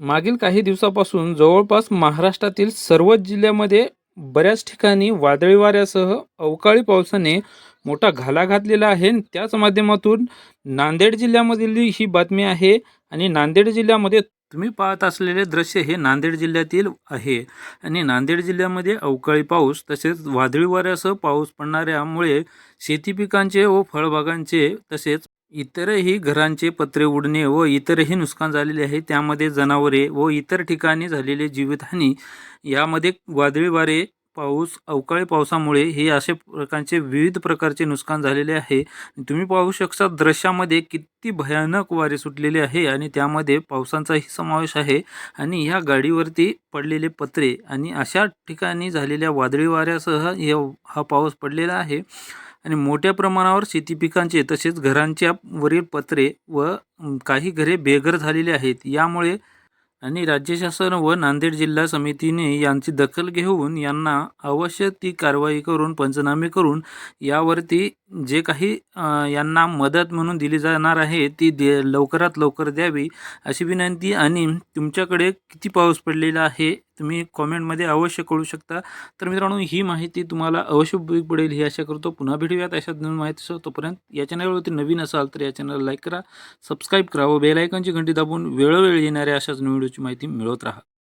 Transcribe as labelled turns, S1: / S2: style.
S1: मागील काही दिवसापासून जवळपास महाराष्ट्रातील सर्वच जिल्ह्यामध्ये बऱ्याच ठिकाणी वादळी वाऱ्यासह अवकाळी पावसाने मोठा घाला घातलेला आहे. आणि त्याच माध्यमातून नांदेड जिल्ह्यामधील ही बातमी आहे. आणि नांदेड जिल्ह्यामध्ये तुम्ही पाहत असलेले दृश्य हे नांदेड जिल्ह्यातील आहे. आणि नांदेड जिल्ह्यामध्ये अवकाळी पाऊस तसेच वादळी वाऱ्यासह पाऊस पडणाऱ्यामुळे शेती पिकांचे व फळबागांचे तसेच इतरही घरांचे पत्रे उडणे व इतरही नुकसान झालेले आहे त्यामध्ये जनावरे व इतर ठिकाणी झालेले जीवितहानी यामध्ये वादळी वारे पाऊस अवकाळी पावसामुळे हे असे प्रकारचे विविध प्रकारचे नुकसान झालेले आहे. तुम्ही पाहू शकता दृश्यामध्ये किती भयानक वारे सुटलेले आहे आणि त्यामध्ये पावसांचाही समावेश आहे आणि ह्या गाडीवरती पडलेले पत्रे आणि अशा ठिकाणी झालेल्या वादळी वाऱ्यासह हे हा पाऊस पडलेला आहे. आणि मोठ्या प्रमाणावर शेती पिकांचे तसेच घरांच्या वरील पत्रे व काही घरे बेघर झालेली आहेत. यामुळे आणि राज्य शासन व नांदेड जिल्हा समितीने यांची दखल घेऊन यांना आवश्यक ती कारवाई करून पंचनामे करून यावरती जे काही यांना मदत म्हणून दिली जाणार आहे ती दे लवकरात लवकर द्यावी अशी विनंती. आणि तुमच्याकडे किती पाऊस पडलेला आहे? तुम्ही कॉमेंटमध्ये अवश्य कळू शकता. तर मित्रांनो ही माहिती तुम्हाला अवश्य उपयोगी पडेल ही आशा करतो. पुन्हा भेटूयात अशा नवीन माहिती तोपर्यंत या चॅनलवरती नवीन असाल तर या चॅनलला लाईक करा सबस्क्राईब करा व बेलायकनची घंटी दाबून वेळोवेळी येणाऱ्या अशाच नवीन व्हिडिओची माहिती मिळवत राहा.